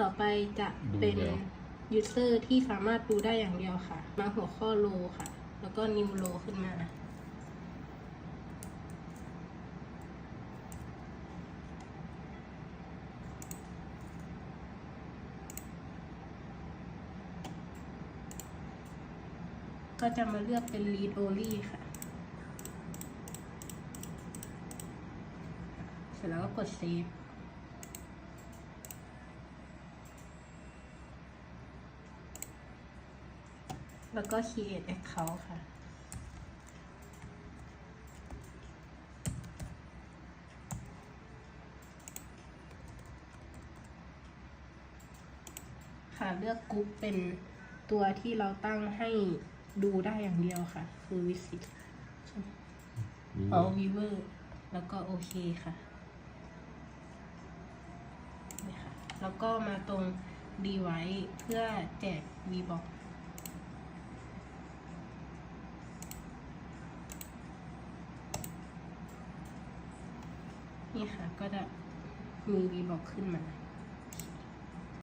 ต่อไปจะเป็นดูแล้วยูเซอร์ที่สามารถดูได้อย่างเดียวค่ะ มาหัวข้อโลค่ะ แล้วก็นิวโลขึ้นมา ก็จะมาเลือกเป็น read only ค่ะ เสร็จแล้วก็กด save แล้วก็ create account ค่ะ ค่ะเลือกกรุ๊ปเป็นตัวที่เราตั้งให้ดูได้อย่างเดียวค่ะ คือ visit เอา viewer แล้วก็โอเคค่ะนี่ค่ะ แล้วก็มาตรง device เพื่อแจก vbox นี่ค่ะก็จะมีวีบอกขึ้นมา